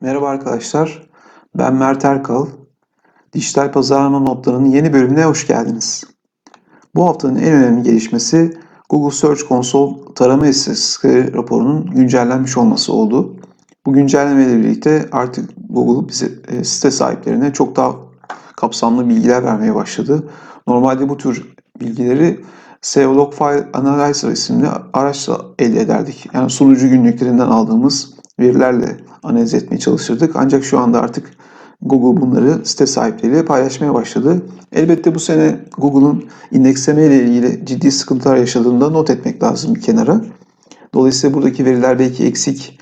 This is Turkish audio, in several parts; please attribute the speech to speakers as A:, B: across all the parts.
A: Merhaba arkadaşlar, ben Mert Erkal. Dijital pazarlama notlarının yeni bölümüne hoş geldiniz. Bu haftanın en önemli gelişmesi Google Search Console tarama istatistikleri raporunun güncellenmiş olması oldu. Bu güncellemeyle birlikte artık Google bize e, site sahiplerine çok daha kapsamlı bilgiler vermeye başladı. Normalde bu tür bilgileri SEO Log File Analyzer isimli araçla elde ederdik. Yani sunucu günlüklerinden aldığımız verilerle analiz etmeye çalışırdık. Ancak şu anda artık Google bunları site sahipleriyle paylaşmaya başladı. Elbette bu sene Google'un indeksleme ile ilgili ciddi sıkıntılar yaşadığını da not etmek lazım bir kenara. Dolayısıyla buradaki veriler belki eksik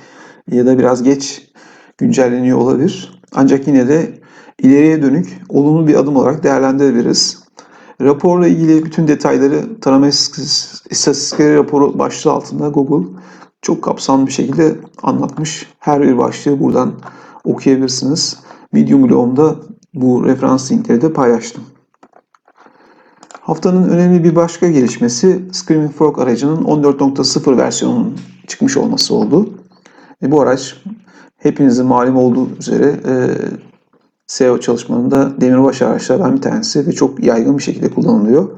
A: ya da biraz geç güncelleniyor olabilir. Ancak yine de ileriye dönük olumlu bir adım olarak değerlendirebiliriz. Raporla ilgili bütün detayları tarama istatistikleri raporu başlığı altında Google çok kapsamlı bir şekilde anlatmış. Her bir başlığı buradan okuyabilirsiniz. Medium blogumda bu referans linkleri de paylaştım. Haftanın önemli bir başka gelişmesi Screaming Frog aracının 14.0 versiyonunun çıkmış olması oldu. E, bu araç hepinizin malum olduğu üzere e, SEO çalışmalarında demirbaş araçlardan bir tanesi ve çok yaygın bir şekilde kullanılıyor.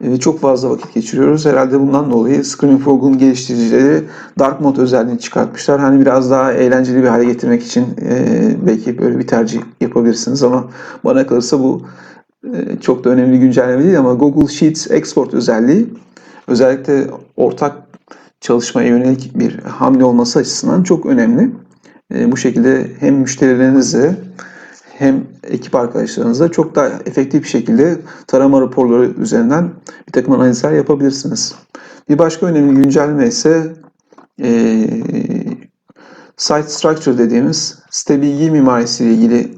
A: E, çok fazla vakit geçiriyoruz. Herhalde bundan dolayı Screaming Frog'un geliştiricileri Dark Mode özelliğini çıkartmışlar. Hani biraz daha eğlenceli bir hale getirmek için e, belki böyle bir tercih yapabilirsiniz ama bana kalırsa bu e, çok da önemli bir güncelleme değil ama Google Sheets Export özelliği özellikle ortak çalışmaya yönelik bir hamle olması açısından çok önemli. E, bu şekilde hem müşterilerinizle hem ekip arkadaşlarınızla çok daha efektif bir şekilde tarama raporları üzerinden bir takım analizler yapabilirsiniz. Bir başka önemli güncelleme ise e, site structure dediğimiz site bilgi mimarisi ile ilgili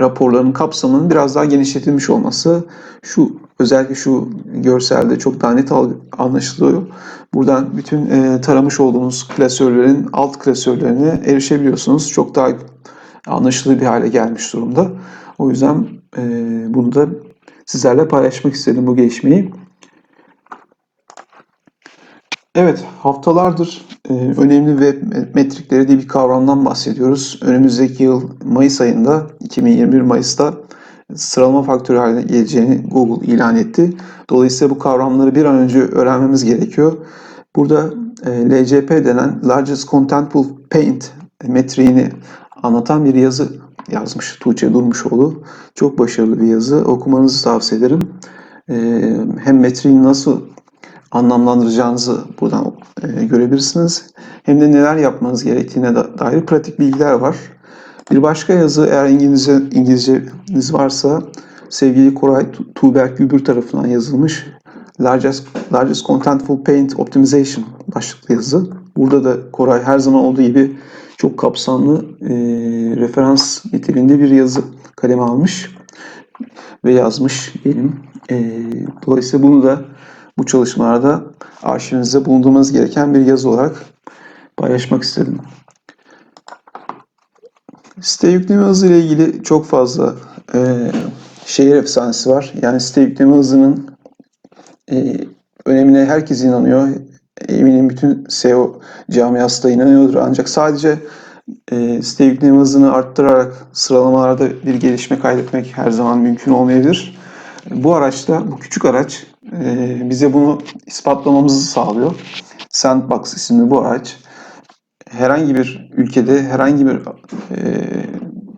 A: raporların kapsamının biraz daha genişletilmiş olması. Şu özellikle şu görselde çok daha net anlaşılıyor. Buradan bütün e, taramış olduğunuz klasörlerin alt klasörlerine erişebiliyorsunuz. Çok daha anlaşılır bir hale gelmiş durumda. O yüzden e, bunu da sizlerle paylaşmak istedim bu gelişmeyi. Evet, haftalardır e, önemli web metrikleri diye bir kavramdan bahsediyoruz. Önümüzdeki yıl Mayıs ayında, 2021 Mayıs'ta sıralama faktörü haline geleceğini Google ilan etti. Dolayısıyla bu kavramları bir an önce öğrenmemiz gerekiyor. Burada e, LCP denen Largest Contentful Paint metriğini anlatan bir yazı yazmış Tuğçe Durmuşoğlu. Çok başarılı bir yazı. Okumanızı tavsiye ederim. Ee, hem metriği nasıl anlamlandıracağınızı buradan e, görebilirsiniz. Hem de neler yapmanız gerektiğine dair pratik bilgiler var. Bir başka yazı eğer İngilizce İngilizceniz varsa sevgili Koray Tuğberk Gübür tarafından yazılmış Largest, Largest Contentful Paint Optimization başlıklı yazı. Burada da Koray her zaman olduğu gibi çok kapsamlı e, referans niteliğinde bir yazı kaleme almış ve yazmış diyelim. E, dolayısıyla bunu da bu çalışmalarda arşivinizde bulundurmanız gereken bir yazı olarak paylaşmak istedim. Site yükleme hızı ile ilgili çok fazla e, şehir efsanesi var. Yani site yükleme hızının e, önemine herkes inanıyor eminim bütün SEO camiası da inanıyordur. Ancak sadece e, site yükleme hızını arttırarak sıralamalarda bir gelişme kaydetmek her zaman mümkün olmayabilir. Bu araçta, bu küçük araç e, bize bunu ispatlamamızı sağlıyor. Sandbox isimli bu araç herhangi bir ülkede, herhangi bir e,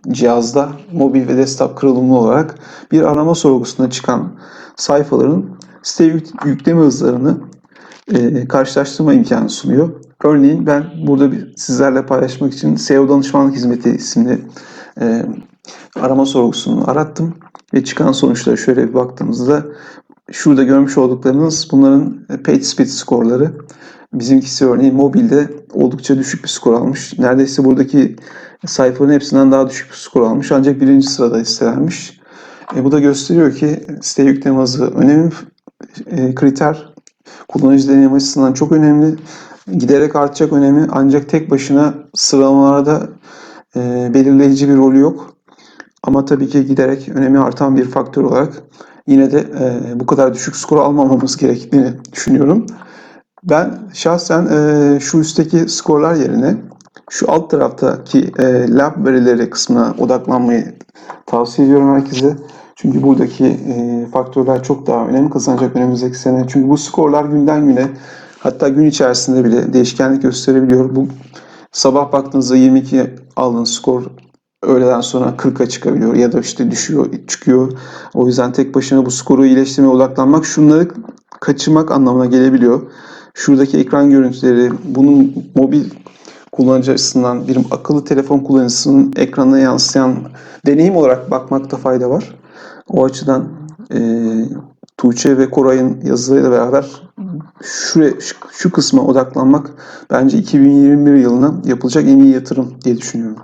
A: cihazda mobil ve desktop kırılımlı olarak bir arama sorgusunda çıkan sayfaların site yükleme hızlarını e, karşılaştırma imkanı sunuyor. Örneğin ben burada bir, sizlerle paylaşmak için SEO Danışmanlık Hizmeti isimli e, arama sorgusunu arattım ve çıkan sonuçlara şöyle bir baktığımızda şurada görmüş olduklarınız bunların page speed skorları. Bizimkisi örneğin mobilde oldukça düşük bir skor almış. Neredeyse buradaki sayfaların hepsinden daha düşük bir skor almış. Ancak birinci sırada listelenmiş. E, bu da gösteriyor ki site yükleme hızı önemli e, kriter kullanıcı deneyim açısından çok önemli. Giderek artacak önemi ancak tek başına sıralamalarda e, belirleyici bir rolü yok. Ama tabii ki giderek önemi artan bir faktör olarak yine de e, bu kadar düşük skor almamamız gerektiğini düşünüyorum. Ben şahsen e, şu üstteki skorlar yerine şu alt taraftaki e, lab verileri kısmına odaklanmayı tavsiye ediyorum herkese. Çünkü buradaki e, faktörler çok daha önem kazanacak önümüzdeki sene. Çünkü bu skorlar günden güne hatta gün içerisinde bile değişkenlik gösterebiliyor. Bu sabah baktığınızda 22 aldığınız skor öğleden sonra 40'a çıkabiliyor ya da işte düşüyor, çıkıyor. O yüzden tek başına bu skoru iyileştirmeye odaklanmak şunları kaçırmak anlamına gelebiliyor. Şuradaki ekran görüntüleri, bunun mobil kullanıcı açısından bir akıllı telefon kullanıcısının ekranına yansıyan deneyim olarak bakmakta fayda var. O açıdan e, Tuğçe ve Koray'ın yazılarıyla beraber şuraya, şu, şu kısma odaklanmak bence 2021 yılına yapılacak en iyi yatırım diye düşünüyorum.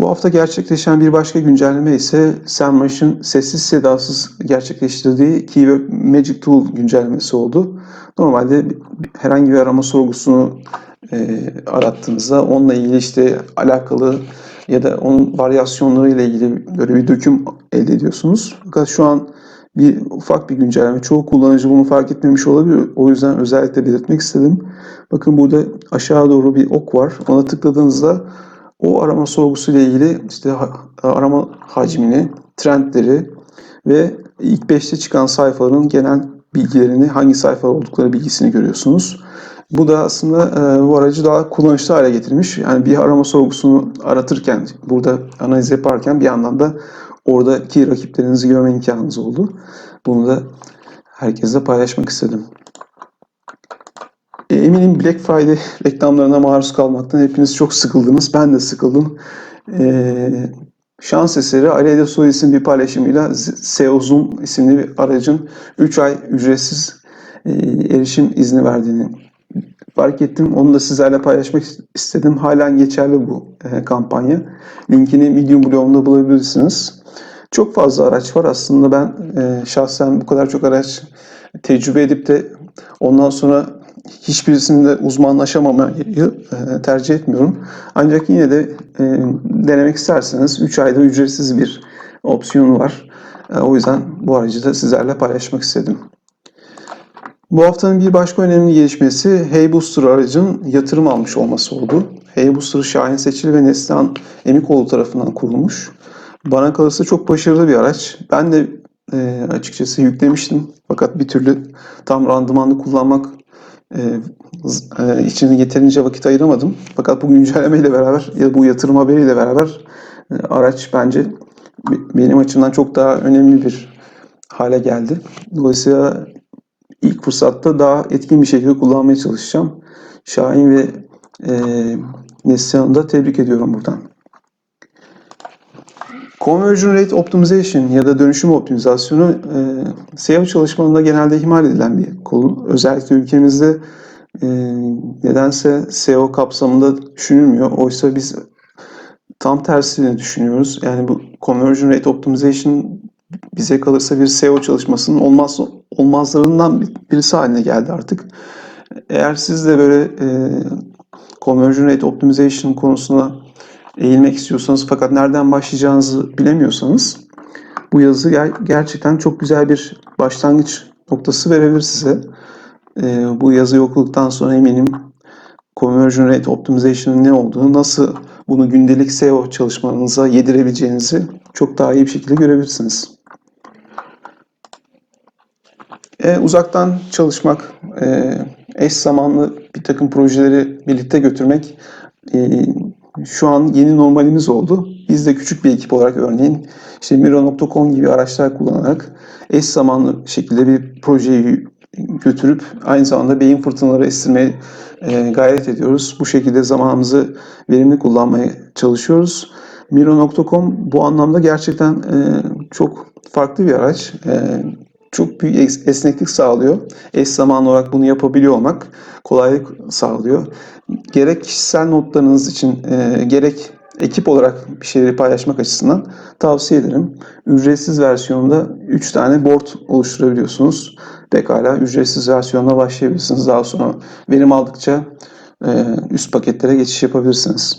A: Bu hafta gerçekleşen bir başka güncelleme ise SEMrush'ın sessiz sedasız gerçekleştirdiği Keyword Magic Tool güncellemesi oldu. Normalde herhangi bir arama sorgusunu e, arattığınızda onunla ilgili işte alakalı ya da onun varyasyonları ile ilgili böyle bir döküm elde ediyorsunuz. Fakat şu an bir ufak bir güncelleme. Çoğu kullanıcı bunu fark etmemiş olabilir. O yüzden özellikle belirtmek istedim. Bakın burada aşağı doğru bir ok var. Ona tıkladığınızda o arama sorgusu ile ilgili işte arama hacmini, trendleri ve ilk 5'te çıkan sayfaların genel bilgilerini, hangi sayfa oldukları bilgisini görüyorsunuz. Bu da aslında e, bu aracı daha kullanışlı hale getirmiş. Yani bir arama sorgusunu aratırken, burada analiz yaparken bir yandan da oradaki rakiplerinizi görme imkanınız oldu. Bunu da herkesle paylaşmak istedim. E, eminim Black Friday reklamlarına maruz kalmaktan hepiniz çok sıkıldınız. Ben de sıkıldım. E, şans eseri Ali Ede Soyis'in bir paylaşımıyla SEO Zoom isimli bir aracın 3 ay ücretsiz e, erişim izni verdiğini fark ettim. Onu da sizlerle paylaşmak istedim. Halen geçerli bu e, kampanya. Linkini Medium blogumda bulabilirsiniz. Çok fazla araç var. Aslında ben e, şahsen bu kadar çok araç tecrübe edip de ondan sonra hiçbirisinde uzmanlaşamamayı e, tercih etmiyorum. Ancak yine de e, denemek isterseniz 3 ayda ücretsiz bir opsiyon var. E, o yüzden bu aracı da sizlerle paylaşmak istedim. Bu haftanın bir başka önemli gelişmesi Hey Booster aracın yatırım almış olması oldu. Hey Booster Şahin Seçil ve Neslihan Emikoğlu tarafından kurulmuş. Bana kalırsa çok başarılı bir araç. Ben de e, açıkçası yüklemiştim. Fakat bir türlü tam randımanlı kullanmak e, e, için yeterince vakit ayıramadım. Fakat bu güncellemeyle beraber ya bu yatırım haberiyle beraber e, araç bence benim açımdan çok daha önemli bir hale geldi. Dolayısıyla ilk fırsatta daha etkin bir şekilde kullanmaya çalışacağım. Şahin ve e, Neslihan'ı da tebrik ediyorum buradan. Conversion Rate Optimization ya da dönüşüm optimizasyonu e, SEO çalışmalarında genelde ihmal edilen bir konu. Özellikle ülkemizde e, nedense SEO kapsamında düşünülmüyor. Oysa biz tam tersini düşünüyoruz. Yani bu Conversion Rate Optimization bize kalırsa bir SEO çalışmasının olmaz olmazlarından birisi haline geldi artık. Eğer siz de böyle e, Conversion Rate Optimization konusuna eğilmek istiyorsanız fakat nereden başlayacağınızı bilemiyorsanız bu yazı ger- gerçekten çok güzel bir başlangıç noktası verebilir size. E, bu yazıyı okuduktan sonra eminim Conversion Rate Optimization'ın ne olduğunu, nasıl bunu gündelik SEO çalışmanıza yedirebileceğinizi çok daha iyi bir şekilde görebilirsiniz. E, uzaktan çalışmak, e, eş zamanlı bir takım projeleri birlikte götürmek e, şu an yeni normalimiz oldu. Biz de küçük bir ekip olarak örneğin işte Miro.com gibi araçlar kullanarak eş zamanlı şekilde bir projeyi götürüp aynı zamanda beyin fırtınaları estirmeye e, gayret ediyoruz. Bu şekilde zamanımızı verimli kullanmaya çalışıyoruz. Miro.com bu anlamda gerçekten e, çok farklı bir araç. E, çok büyük esneklik sağlıyor. Eş zamanlı olarak bunu yapabiliyor olmak kolaylık sağlıyor. Gerek kişisel notlarınız için e, gerek ekip olarak bir şeyleri paylaşmak açısından tavsiye ederim. Ücretsiz versiyonda 3 tane board oluşturabiliyorsunuz. Pekala ücretsiz versiyonla başlayabilirsiniz. Daha sonra verim aldıkça e, üst paketlere geçiş yapabilirsiniz.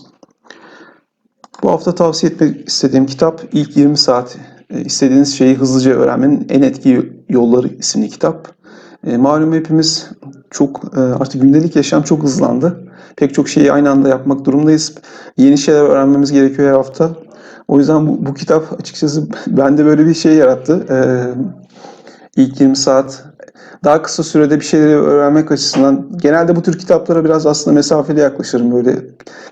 A: Bu hafta tavsiye etmek istediğim kitap ilk 20 saat istediğiniz şeyi hızlıca öğrenmenin en etkili yolları isimli kitap. E, malum hepimiz çok e, artık gündelik yaşam çok hızlandı. pek çok şeyi aynı anda yapmak durumundayız. Yeni şeyler öğrenmemiz gerekiyor her hafta. O yüzden bu, bu kitap açıkçası bende böyle bir şey yarattı. Ee, ilk 20 saat daha kısa sürede bir şeyleri öğrenmek açısından genelde bu tür kitaplara biraz aslında mesafeli yaklaşırım böyle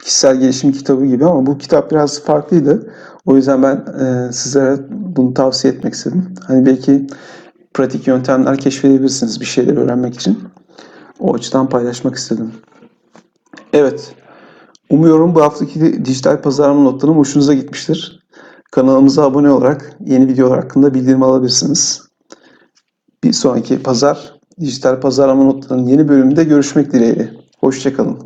A: kişisel gelişim kitabı gibi ama bu kitap biraz farklıydı. O yüzden ben e, sizlere bunu tavsiye etmek istedim. Hani belki pratik yöntemler keşfedebilirsiniz bir şeyleri öğrenmek için. O açıdan paylaşmak istedim. Evet. Umuyorum bu haftaki dijital pazarlama notlarım hoşunuza gitmiştir. Kanalımıza abone olarak yeni videolar hakkında bildirim alabilirsiniz. Bir sonraki pazar dijital pazarlama notlarının yeni bölümünde görüşmek dileğiyle. Hoşçakalın.